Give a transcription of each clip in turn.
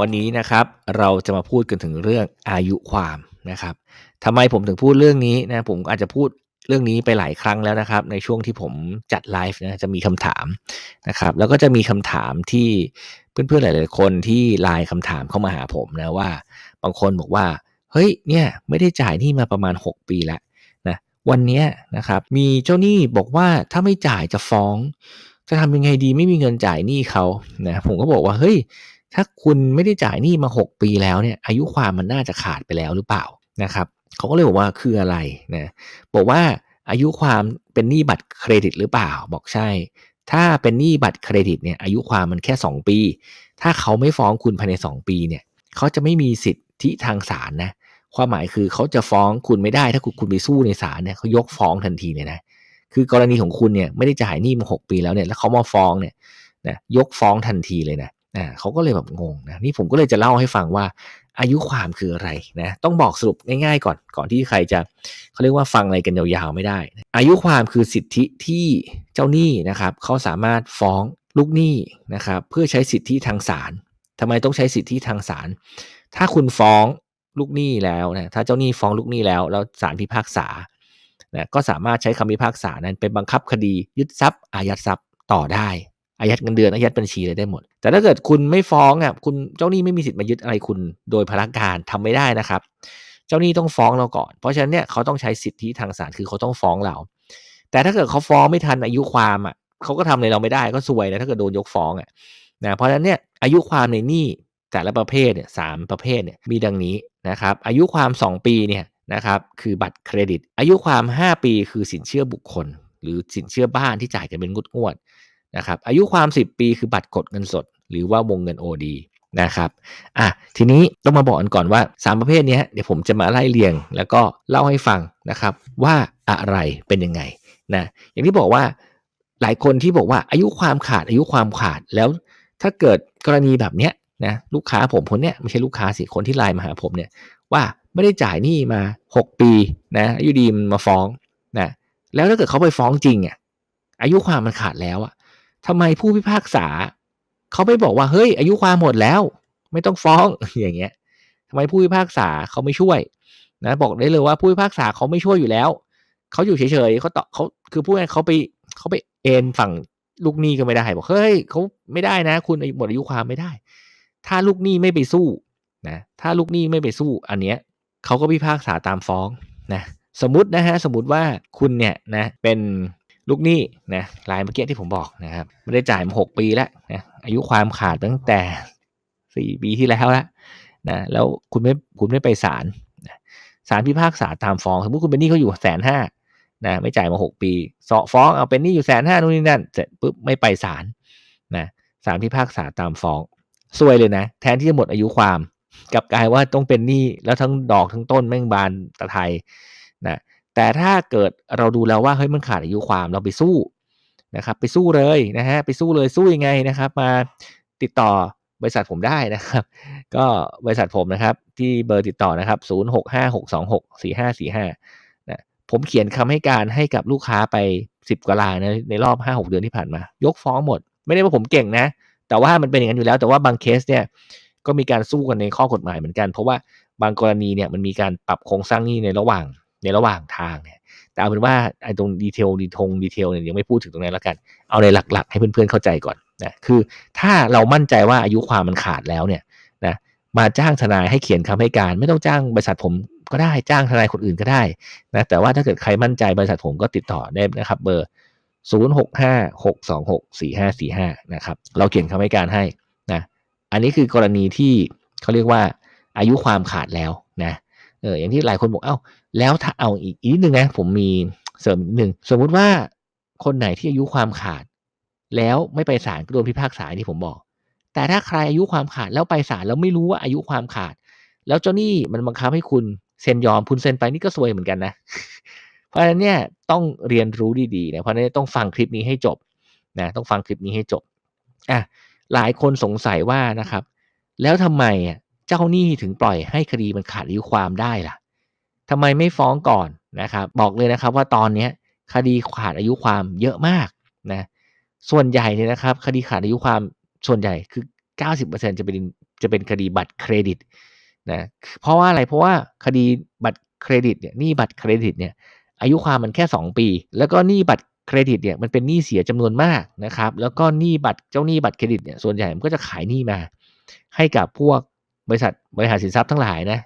วันนี้นะครับเราจะมาพูดกันถึงเรื่องอายุความนะครับทำไมผมถึงพูดเรื่องนี้นะผมอาจจะพูดเรื่องนี้ไปหลายครั้งแล้วนะครับ ในช่วงที่ผมจัดไลฟ์นะจะมีคำถามนะครับ แล้วก็จะมีคำถามที่เพื่อนๆหลาย ๆ คนที่ไลน์คำถามเข้ามาหาผมนะว่า บางคนบอกว่า เฮ้ยเนี่ยไม่ได้จ่ายหนี่มาประมาณ 6 ปีแล้วนะวันนี้นะครับมีเจ้าหนี้บอกว่าถ้าไม่จ่ายจะฟ้อง จะทำยังไงดีไม่มีเงินจ่ายหนี้เขานะผมก็บอกว่าเฮ้ย ถ้าคุณไม่ได้จ่ายหนี้มา 6 ปีแล้วเนี่ยอายุความมันน่าจะขาดไปแล้วหรือเปล่านะครับเขาก็เลยบอกว่าคืออะไรนะบอกว่าอายุความเป็นหนี้บัตรเครดิตหรือเปล่า บอกใช่ ถ้าเป็นหนี้บัตรเครดิตเนี่ยอายุความมันแค่ 2 ปี ถ้าเขาไม่ฟ้องคุณภายใน 2 ปีเนี่ยเขาจะไม่มีสิทธิทางศาลนะความหมายคือเขาจะฟ้องคุณไม่ได้ถ้าคุณคุณไปสู้ในศาลเนี่ยเขายกฟ้องทันทีเลยนะคือกรณีของคุณเนี่ยไม่ได้จ่ายหนี้มา 6 ปีแล้วเนี่ยแล้วเขามาฟ้องเนี่ยนะยกฟ้องทันทีเลยนะ อ่าเขาก็เลยแบบงงนะนี่ผมก็เลยจะเล่าให้ฟังว่า อายุความคืออะไรนะต้องบอกสรุปง่ายๆก่อนก่อนที่ใครจะเขาเรียกว่าฟังอะไรกันยาวๆไม่ได้ อายุความคือสิทธิที่เจ้าหนี้นะครับเขาสามารถฟ้องลูกหนี้นะครับเพื่อใช้สิทธิทางศาลทำไมต้องใช้สิทธิทางศาลถ้าคุณฟ้องลูกหนี้แล้วนะถ้าเจ้าหนี้ฟ้องลูกหนี้แล้วแล้วศาลพิพากษานะก็สามารถใช้คำพิพากษานั้นเป็นบังคับคดียึดทรัพย์อายัดทรัพย์ต่อได้ อายัดเงินเดือนอายัดบัญชีอะไรได้หมด แต่ถ้าเกิดคุณไม่ฟ้องอะคุณเจ้าหนี้ไม่มีสิทธิ์มายึดอะไรคุณโดยพนักงานทำไม่ได้นะครับ เจ้าหนี้ต้องฟ้องเราก่อน เพราะฉะนั้นเนี่ยเขาต้องใช้สิทธิทางศาลคือเขาต้องฟ้องเรา แต่ถ้าเกิดเขาฟ้องไม่ทันอายุความอะเขาก็ทำอะไรเราไม่ได้ก็ซวยนะถ้าเกิดโดนยกฟ้องอะนะเพราะฉะนั้นเนี่ยอายุความในหนี้แต่ละประเภทเนี่ยสามประเภทเนี่ยมีดังนี้นะครับ อายุความ 2 ปีเนี่ยนะครับคือบัตรเครดิต อายุความ 5 ปีคือสินเชื่อบุคคล หรือสินเชื่อบ้านที่จ่ายกันเป็นงวดงวด นะครับอายุความ 10 ปีคือบัตรกดเงินสด หรือว่าวงเงิน OD นะครับอะทีนี้ต้องมาบอกกันก่อนว่า 3 ประเภทนี้เดี๋ยวผมจะมาไล่เรียง แล้วก็เล่าให้ฟังนะครับว่าอะไรเป็นยังไงนะอย่างที่บอกว่าหลายคนที่บอกว่าอายุความขาดอายุความขาดแล้วถ้าเกิดกรณีแบบเนี้ยนะลูกค้าผมคนเนี้ยไม่ใช่ลูกค้าสิคนที่ไลน์มาหาผมเนี่ยว่าไม่ได้จ่ายหนี้มา 6 ปีนะอายุดีมมาฟ้องนะแล้วถ้าเกิดเขาไปฟ้องจริงอะอายุความมันขาดแล้วอะ ทำไมผู้พิพากษาเขาไม่บอกว่าเฮ้ย อายุความหมดแล้ว ไม่ต้องฟ้องอย่างเงี้ยทำไมผู้พิพากษาเขาไม่ช่วย นะ บอกได้เลยว่าผู้พิพากษาเขาไม่ช่วยอยู่แล้วเขาอยู่เฉยๆเขาตอบเขาคือผู้นั้นเขาไปเขาไปเอ็นฝั่งลูกหนี้ก็ไม่ได้บอกเฮ้ยเขาไม่ได้นะ คุณหมดอายุความไม่ได้ ถ้าลูกหนี้ไม่ไปสู้นะถ้าลูกหนี้ไม่ไปสู้อันเนี้ยเขาก็พิพากษาตามฟ้องนะสมมตินะฮะสมมติว่าคุณเนี่ยนะเป็น ลูกหนี้นะรายเมื่อกี้ที่ผมบอกนะครับไม่ได้จ่ายมาหกปีแล้วนะอายุความขาดตั้งแต่สี่ปีที่แล้วแล้วนะแล้วคุณไม่คุณไม่ไปศาลศาลพิพากษาตามฟ้องสมมติคุณเป็นหนี้เขาอยู่แสนห้านะไม่จ่ายมาหกปีสอฟ้องเอาเป็นหนี้อยู่แสนห้านู่นนี่นั่นเสร็จปุ๊บไม่ไปศาลนะศาลพิพากษาตามฟ้องซวยเลยนะ แทนที่จะหมดอายุความกับกลายว่าต้องเป็นหนี้แล้วทั้งดอกทั้งต้นแม่งบานตะไทยนะ แต่ถ้าเกิดเราดูแล้วว่าเฮ้ยมันขาดอายุความเราไปสู้นะครับไปสู้เลยนะฮะไปสู้เลยสู้ยังไงนะครับ มาติดต่อบริษัทผมได้นะครับ ก็บริษัทผมนะครับ ที่เบอร์ติดต่อนะครับ 0 6 5 6 2 6 4 5 4 5นะผมเขียนคำให้การให้กับลูกค้าไป 10 กว่าลายในในรอบ 5-6 เดือนที่ผ่านมา ยกฟ้องหมด ไม่ได้ว่าผมเก่งนะ แต่ว่ามันเป็นอย่างนั้นอยู่แล้ว แต่ว่าบางเคสเนี่ยก็มีการสู้กันในข้อกฎหมายเหมือนกัน เพราะว่าบางกรณีเนี่ยมันมีการปรับโครงสร้างหนี้ในระหว่าง ในระหว่างทางเนี่ยแต่เอาเป็นว่าไอ้ตรงดีเทลดีทงดีเทลเนี่ยยังไม่พูดถึงตรงนั้นแล้วกัน เอาในหลักๆ ให้เพื่อนๆเข้าใจก่อนนะคือถ้าเรามั่นใจว่าอายุความมันขาดแล้วเนี่ยนะมาจ้างทนายให้เขียนคำให้การ ไม่ต้องจ้างบริษัทผมก็ได้จ้างทนายคนอื่นก็ได้นะแต่ว่าถ้าเกิดใครมั่นใจบริษัทผมก็ติดต่อได้นะครับ เบอร์ 0 6 5 6 2 6 4 5 4 5 นะครับเราเขียนคำให้การให้นะอันนี้คือกรณีที่เขาเรียกว่าอายุความขาดแล้วนะ อออย่างที่หลายคนบอกเอ้าแล้วถ้าเอาอีกอีกนิดนึงนะผมมีเสริมอีกนิดนึงสมมุติว่าคนไหนที่อายุความขาด แล้วไม่ไปศาลก็โดนพิพากษาที่ผมบอก แต่ถ้าใครอายุความขาดแล้วไปศาลแล้วไม่รู้ว่าอายุความขาด แล้วเจ้าหนี้มันบังคับให้คุณเซ็นยอมคุณเซ็นไปนี่ก็ซวยเหมือนกันนะ เพราะฉะนั้นเนี่ยต้องเรียนรู้ดีๆนะเพราะนั้นต้องฟังคลิปนี้ให้จบนะต้องฟังคลิปนี้ให้จบอะหลายคนสงสัยว่านะครับ แล้วทำไมอะ เจ้าหนี้ถึงปล่อยให้คดีมันขาดอายุความได้ล่ะทำไมไม่ฟ้องก่อนนะครับ บอกเลยนะครับว่าตอนนี้คดีขาดอายุความเยอะมากนะส่วนใหญ่เนี่ยนะครับ คดีขาดอายุความส่วนใหญ่คือ 90%จะเป็นจะเป็นคดีบัตรเครดิตนะเพราะว่าอะไรเพราะว่าคดีบัตรเครดิตเนี่ยหนี้บัตรเครดิตเนี่ยอายุความมันแค่ 2 ปี แล้วก็หนี้บัตรเครดิตเนี่ยมันเป็นหนี้เสียจำนวนมากนะครับ แล้วก็หนี้บัตรเจ้าหนี้บัตรเครดิตเนี่ยส่วนใหญ่มันก็จะขายหนี้มา ให้กับพวก บริษัทบริหารสินทรัพย์ทั้งหลายนะ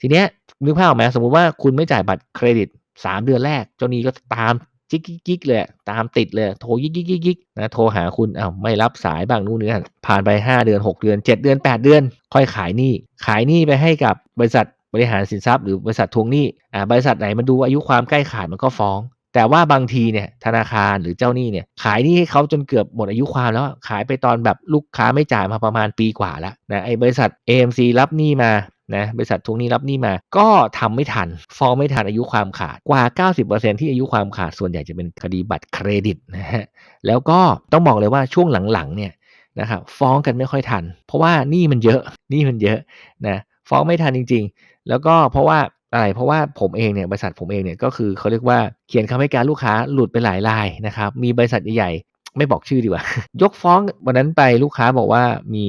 ทีเนี้ยนึกภาพออกไหมสมมุติว่าคุณไม่จ่ายบัตรเครดิต3เดือนแรก เจ้านี้ก็ตามจิกจิกเลยตามติดเลย โทรยิกยิกยิกยิกนะโทรหาคุณอ้าวไม่รับสายบ้างนู่นนี่นั่นผ่านไป 5 เดือน 6 เดือน 7 เดือน 8 เดือน ค่อยขายหนี้ขายหนี้ไปให้กับบริษัทบริหารสินทรัพย์หรือบริษัททวงหนี้อ่าบริษัทไหนมันดูอายุความใกล้ขาดมันก็ฟ้อง แต่ว่าบางทีเนี่ยธนาคารหรือเจ้าหนี้เนี่ยขายหนี้ให้เขาจนเกือบหมดอายุความแล้วขายไปตอนแบบลูกค้าไม่จ่ายมาประมาณปีกว่าแล้วนะไอ้บริษัท AMC รับหนี้มานะบริษัททวงหนี้รับหนี้มา ก็ทำไม่ทัน ฟ้องไม่ทันอายุความขาดกว่า 90%ที่อายุความขาดส่วนใหญ่จะเป็นคดีบัตรเครดิตนะฮะแล้วก็ต้องบอกเลยว่าช่วงหลังๆเนี่ยนะครับฟ้องกันไม่ค่อยทัน เพราะว่าหนี้มันเยอะหนี้มันเยอะนะฟ้องไม่ทันจริง ๆ แล้วก็เพราะว่า อะไรเพราะว่าผมเองเนี่ยบริษัทผมเองเนี่ยก็คือเขาเรียกว่าเขียนคำให้การลูกค้าหลุดไปหลายรายนะครับมีบริษัทใหญ่ๆไม่บอกชื่อดีกว่า ยกฟ้องวันนั้นไปลูกค้าบอกว่ามี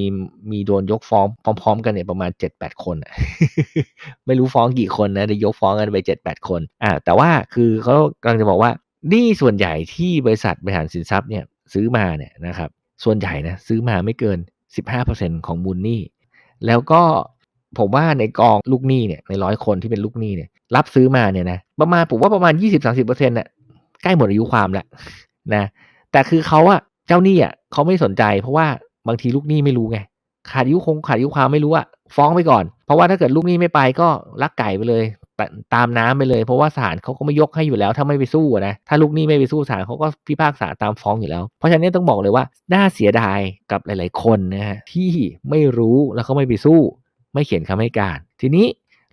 มีโดนยกฟ้องพร้อม ๆ กันเนี่ยประมาณ 7-8 คนไม่รู้ฟ้องกี่คนนะได้ยกฟ้องกันไป 7-8 คนอ่าแต่ว่าคือเขากำลังจะบอกว่านี้ส่วนใหญ่ที่บริษัทบริหารสินทรัพย์เนี่ยซื้อมาเนี่ยนะครับส่วนใหญ่นะซื้อมาไม่เกิน 15%ของมูลหนี้แล้วก็ ผมว่าในกองลูกหนี้เนี่ยในร้อยคนที่เป็นลูกหนี้เนี่ยรับซื้อมาเนี่ยนะประมาณผมว่าประมาณ 20-30%น่ะใกล้หมดอายุความแล้วนะแต่คือเขาอะเจ้าหนี้อะเขาไม่สนใจ เพราะว่าบางทีลูกหนี้ไม่รู้ไงขาดอายุคงขาดอายุความไม่รู้อะฟ้องไปก่อน เพราะว่าถ้าเกิดลูกหนี้ไม่ไปก็ลักไก่ไปเลยตามน้ำไปเลย เพราะว่าศาลเขาก็ไม่ยกให้อยู่แล้ว ถ้าไม่ไปสู้นะถ้าลูกหนี้ไม่ไปสู้ศาลเขาก็พิพากษาตามฟ้องอยู่แล้ว เพราะฉะนั้นต้องบอกเลยว่าน่าเสียดายกับหลาย ๆ คนนะฮะที่ไม่รู้แล้วเขาไม่ไปสู้ ไม่เขียนคำให้การ ทีนี้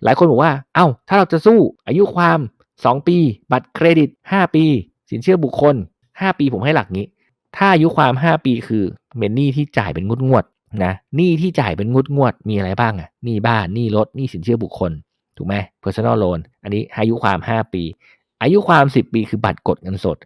หลายคนบอกว่า เอา้า ถ้าเราจะสู้อายุความ 2 ปี บัตรเครดิต 5 ปี สินเชื่อบุคคล 5 ปีผมให้หลักนี้ ถ้าอายุความ 5 ปีคือเป็นหนี้ที่จ่ายเป็นงวดงวดนะหนี้ที่จ่ายเป็นงวดงวดมีอะไรบ้างอะ่ะหนี้บ้านหนี้รถหนี้สินเชื่อบุคคล ถูกไหม personal loan อันนี้อายุความ 5 ปี อายุความ 10 ปีคือบัตรกดเงินสด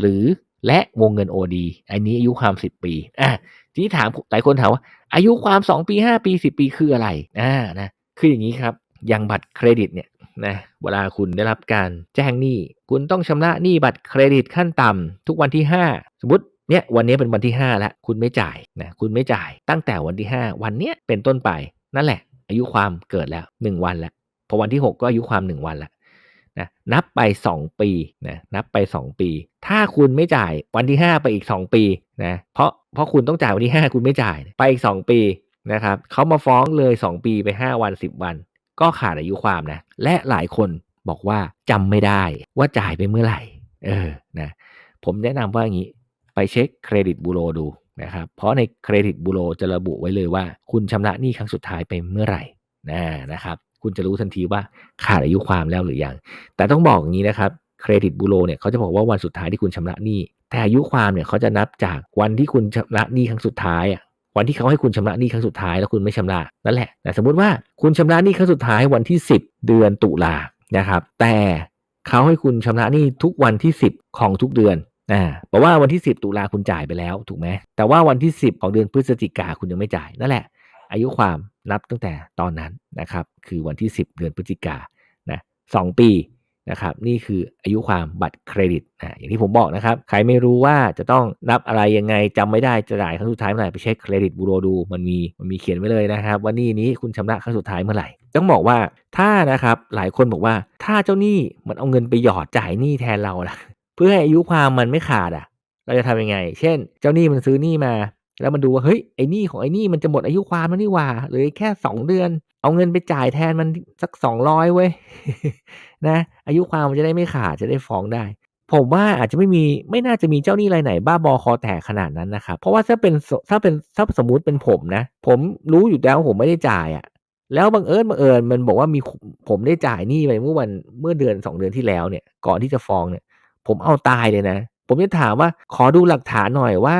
หรือ และวงเงิน OD อันนี้อายุความ 10 ปีอะทีนี้ถามหลายคนถามว่า อายุความ 2 ปี 5 ปี 10 ปีคืออะไรอ่านะคืออย่างนี้ครับอย่างบัตรเครดิตเนี่ยนะเวลาคุณได้รับการแจ้งหนี้ คุณต้องชำระหนี้บัตรเครดิตขั้นต่ำทุกวันที่ 5 สมมติเนี่ยวันนี้เป็นวันที่ 5 แล้ว คุณไม่จ่ายนะคุณไม่จ่ายตั้งแต่วันที่ 5 วันเนี้ยเป็นต้นไปนั่นแหละ อายุความเกิดแล้ว 1 วันแล้วพอวันที่ 6 ก็อายุความ 1 วันแล้ว นะนับไป 2 ปีนะนับไป 2 ปี ถ้าคุณไม่จ่ายวันที่ 5 ไปอีก 2 ปีนะเพราะเพราะคุณต้องจ่ายวันที่ 5 คุณไม่จ่ายไปอีก 2 ปีนะครับเขามาฟ้องเลย 2 ปีไป 5 วัน 10 วัน ก็ขาดอายุความนะและหลายคนบอกว่าจำไม่ได้ว่าจ่ายไปเมื่อไหร่เออนะผมแนะนำว่าอย่างนี้ไปเช็คเครดิตบูโรดูนะครับเพราะในเครดิตบูโรจะระบุไว้เลยว่า คุณชำระหนี้ครั้งสุดท้ายไปเมื่อไหร่นะนะครับ คุณจะรู้ทันทีว่าขาดอายุความแล้วหรือยัง แต่ต้องบอกอย่างนี้นะครับเครดิตบูโรเนี่ยเขาจะบอกว่าวันสุดท้ายที่คุณชำระหนี้ แต่อายุความเนี่ยเขาจะนับจากวันที่คุณชำระหนี้ครั้งสุดท้ายอะวันที่เขาให้คุณชำระหนี้ครั้งสุดท้ายแล้วคุณไม่ชำระนั่นแหละแต่สมมติว่าคุณชำระหนี้ครั้งสุดท้ายวันที่ 10 เดือนตุลานะครับ แต่เขาให้คุณชำระหนี้ทุกวันที่ 10 ของทุกเดือนอ่าแปลว่าวันที่ 10 ตุลาคุณจ่ายไปแล้วถูกไหมแต่ว่าวันที่ 10 ของเดือนพฤศจิกาคุณยังไม่จ่ายนั่นแหละ อายุความนับตั้งแต่ตอนนั้นนะครับ คือวันที่ 10 เดือนพฤศจิกานะสปีนะครับ นี่คืออายุความบัตรเครดิตอ่าอย่างที่ผมบอกนะครับ ใครไม่รู้ว่าจะต้องนับอะไรยังไงจำไม่ได้จะจ่ายครั้งสุดท้ายเมื่อไหร่ไปเช็คเครดิตบูโรดูมันมีมันมีเขียนไว้เลยนะครับ ว่านี่นี้คุณชำระครั้งสุดท้ายเมื่อไหร่ ต้องบอกว่าถ้านะครับหลายคนบอกว่าถ้าเจ้าหนี้มันเอาเงินไปหยอดจ่ายหนี้แทนเราล่ะ เพื่อให้อายุความมันไม่ขาดอะ เราจะทำยังไง เช่น เจ้าหนี้มันซื้อหนี้มา แล้วมันดูว่าเฮ้ยไอ้นี้ของไอ้นี้มันจะหมดอายุความแล้วนี่หว่าเหลือแค่2เดือน เอาเงินไปจ่ายแทนมันสัก200เว้ยนะอายุความมันจะได้ไม่ขาดจะได้ฟ้องได้ ผมว่าอาจจะไม่มีไม่น่าจะมีเจ้าหนี้รายไหน บ้าบอคอแตกขนาดนั้นนะครับเพราะว่าถ้าเป็นถ้าเป็นถ้าสมมติเป็นผมนะ ผมรู้อยู่แล้วผมไม่ได้จ่ายอะ่ะแล้วบังเอิญบังเอิญมันบอกว่ามีผมได้จ่ายหนี้ไปเมื่อวันเมื่อเดือนสองเดือนที่แล้วเนี่ย ก่อนที่จะฟ้องเนี่ย ผมเอาตายเลยนะ ผมจะถามว่าขอดูหลักฐานหน่อยว่า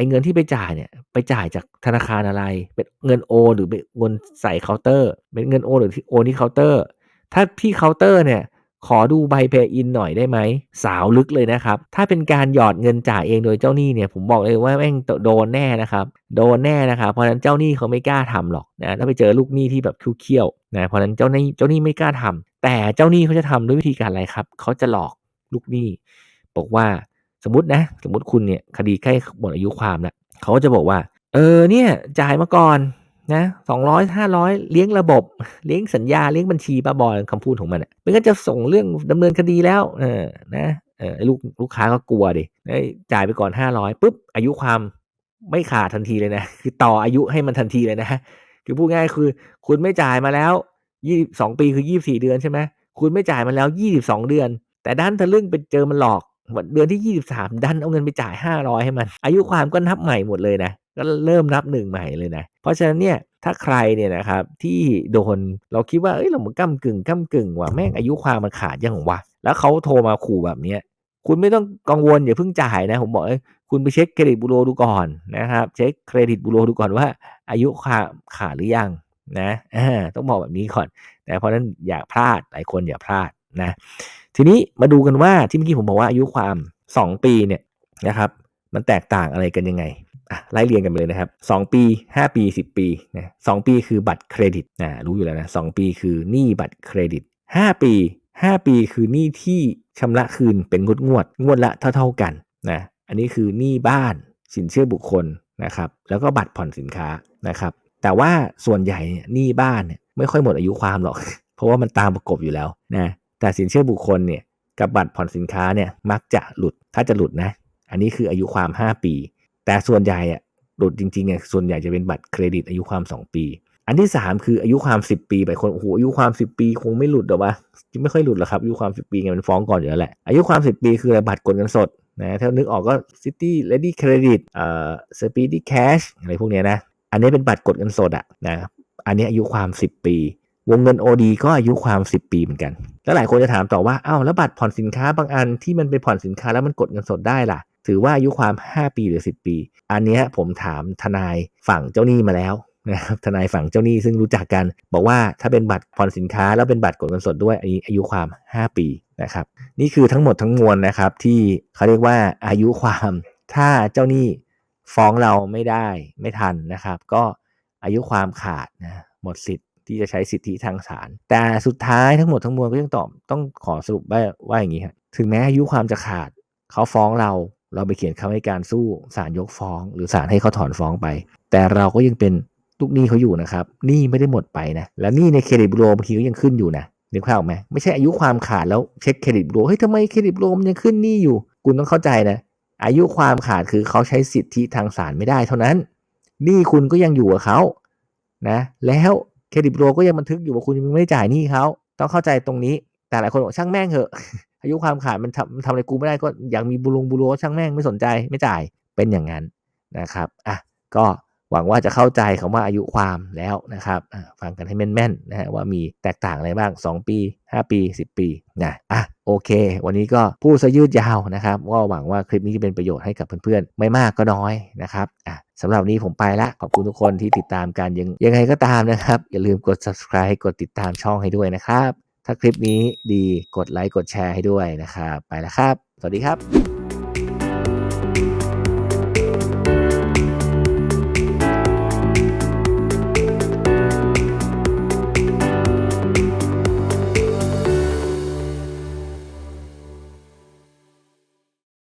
ไอ้เงินที่ไปจ่ายเนี่ยไปจ่ายจากธนาคารอะไร เป็นเงินโอหรือเป็นเงินใส่เคาน์เตอร์ เป็นเงินโอหรือที่โอนที่เคาน์เตอร์ ถ้าที่เคาน์เตอร์เนี่ยขอดูใบเพย์อินหน่อยได้ไหม สาวลึกเลยนะครับ ถ้าเป็นการหยอดเงินจ่ายเองโดยเจ้าหนี้เนี่ยผมบอกเลยว่าแม่งโดนแน่นะครับ โดนแน่นะครับเพราะนั้นเจ้าหนี้เขาไม่กล้าทำหรอกนะถ้าไปเจอลูกหนี้ที่แบบคิวเคี้ยวนะเพราะนั้นเจ้าหนี้เจ้าหนี้ไม่กล้าทำแต่เจ้าหนี้เขาจะทำด้วยวิธีการอะไรครับเขาจะหลอกลูกหนี้ บอกว่า สมมตินะ สมมติคุณเนี่ยคดีใกล้หมดอายุความแล้วเขาก็จะบอกว่า เออเนี่ยจ่ายมาก่อนนะสองร้อยห้าร้อยเลี้ยงระบบ เลี้ยงสัญญาเลี้ยงบัญชีบ้าบอคำพูดของมันมันก็จะส่งเรื่องดำเนินคดีแล้ว เออนะเออลูกลูกค้าก็กลัวดิจ่ายไปก่อนห้าร้อยปุ๊บอายุความไม่ขาดทันทีเลยนะ คือต่ออายุให้มันทันทีเลยนะคือพูดง่ายคือ คุณไม่จ่ายมาแล้วยี่สองปีคือยี่สี่เดือนใช่ไหมคุณไม่จ่ายมาแล้วยี่สิบสองเดือน แต่ด้านทะลึ่งไปเจอมันหลอก เดือนที่ยี่สิบสามดันเอาเงินไปจ่ายห้าร้อยให้มัน อายุความก็นับใหม่หมดเลยนะก็เริ่มนับหนึ่งใหม่เลยนะเพราะฉะนั้นเนี่ยถ้าใครเนี่ยนะครับที่โดนเราคิดว่าเอ้ยเรามันก้ากึ่งก้ากึ่งว่ะแม่งอายุความมันขาดยังวะแล้วเขาโทรมาขู่แบบเนี้ยคุณไม่ต้องกังวลอย่าเพิ่งจ่ายนะ ผมบอกคุณไปเช็คเครดิตบูโรดูก่อนนะครับ เช็คเครดิตบูโรดูก่อนว่า อายุความขาดหรือยังนะต้องบอกแบบนี้ก่อน แต่เพราะนั้นอย่าพลาดหลายคนอย่าพลาดนะ ทีนี้มาดูกันว่าที่เมื่อกี้ผมบอกว่าอายุความ 2 ปีเนี่ยนะครับมันแตกต่างอะไรกันยังไงอะไล่เรียงกันไปเลยนะครับ 2 ปี 5 ปี 10 ปีนะสปีคือบัตรเครดิตนะรู้อยู่แล้วนะสปีคือหนี้บัตรเครดิต 5 ปี 5 ปีคือหนี้ที่ชำระคืนเป็นงวดงวดงวดละเท่า ๆกันนะอันนี้คือหนี้บ้านสินเชื่อบุคคลนะครับแล้วก็บัตรผ่อนสินค้านะครับแต่ว่าส่วนใหญ่หนี้บ้านเนี่ยไม่ค่อยหมดอายุความหรอก เพราะว่ามันตามประกบอยู่แล้วนะ แต่สินเชื่อบุคคลเนี่ยกับบัตรผ่อนสินค้าเนี่ยมักจะหลุดถ้าจะหลุดนะ อันนี้คืออายุความ 5 ปี แต่ส่วนใหญ่อะหลุดจริงๆเนี่ยส่วนใหญ่จะเป็นบัตรเครดิตอายุความ 2 ปี อันที่ 3 คืออายุความ 10 ปีไปคนโอ้โหอายุความ 10 ปี คงไม่หลุดหรอกวะไม่ค่อยหลุดหรอกครับอายุความ 10 ปีไงมันฟ้องก่อนอยู่แล้วแหละอายุความ 10 ปีคือบัตรกดเงินสดนะถ้านึกออกก็ City Ready Credit เอ่อ Speedy Cash อะไรพวกเนี้ยนะ อันนี้เป็นบัตรกดเงินสดอะนะ อันนี้อายุความ 10 ปี วงเงิน OD ก็อายุความ 10 ปีเหมือนกัน แล้วหลายคนจะถามต่อว่า เอ้า แล้วบัตรผ่อนสินค้าบางอันที่มันไปผ่อนสินค้าแล้วมันกดเงินสดได้ล่ะ ถือว่าอายุความ 5 ปีหรือ 10 ปี อันนี้ผมถามทนายฝั่งเจ้าหนี้มาแล้วนะครับ ทนายฝั่งเจ้าหนี้ซึ่งรู้จักกัน บอกว่าถ้าเป็นบัตรผ่อนสินค้าแล้วเป็นบัตรกดเงินสดด้วยอันนี้อายุความ 5 ปีนะครับ นี่คือทั้งหมดทั้งมวลนะครับที่เขาเรียกว่าอายุความถ้าเจ้าหนี้ฟ้องเราไม่ได้ไม่ทันนะครับ ก็อายุความขาดนะหมดสิทธิ ที่จะใช้สิทธิทางศาลแต่สุดท้ายทั้งหมดทั้งมวลก็ยังตอบต้องขอสรุปว่าว่าอย่างนี้ครับถึงแม้อายุความจะขาดเขาฟ้องเราเราไปเขียนคำให้การสู้ศาลยกฟ้อง หรือศาลให้เขาถอนฟ้องไป แต่เราก็ยังเป็นลูกหนี้เขาอยู่นะครับหนี้ไม่ได้หมดไปนะแล้วหนี้ในเครดิตบูโรบางทีก็ยังขึ้นอยู่นะนึกภาพออกไหมไม่ใช่อายุความขาดแล้วเช็คเครดิตบูโรเฮ้ยทำไมเครดิตบูโรมันยังขึ้นหนี้อยู่ คุณต้องเข้าใจนะ อายุความขาดคือเขาใช้สิทธิทางศาลไม่ได้เท่านั้นหนี้คุณก็ยังอยู่กับเขานะ แล้ว เครดิตโรก็ยังบันทึกอยู่ว่าคุณยังไม่ได้จ่ายหนี้เขาต้องเข้าใจตรงนี้ แต่หลายคนบอกช่างแม่งเหอะ อายุความขาดมันทำทำอะไรกูไม่ได้ก็อยากมีบุลุงบุรุช่างแม่งไม่สนใจไม่จ่ายเป็นอย่างนั้นนะครับอะก็ หวังว่าจะเข้าใจคำว่าอายุความแล้วนะครับฟังกันให้แม่นๆนะฮะว่ามีแตกต่างอะไรบ้าง 2 ปี 5 ปี 10 ปีนะอะโอเค วันนี้ก็พูดซะยืดยาวนะครับว่าหวังว่าคลิปนี้จะเป็นประโยชน์ให้กับเพื่อนๆ ไม่มากก็น้อยนะครับอะสำหรับนี้ผมไปละ ขอบคุณทุกคนที่ติดตามกันยังยังไงก็ตามนะครับ อย่าลืมกด subscribe กดติดตามช่องให้ด้วยนะครับ ถ้าคลิปนี้ดีกดไลค์กดแชร์ให้ด้วยนะครับไปแล้วครับ สวัสดีครับ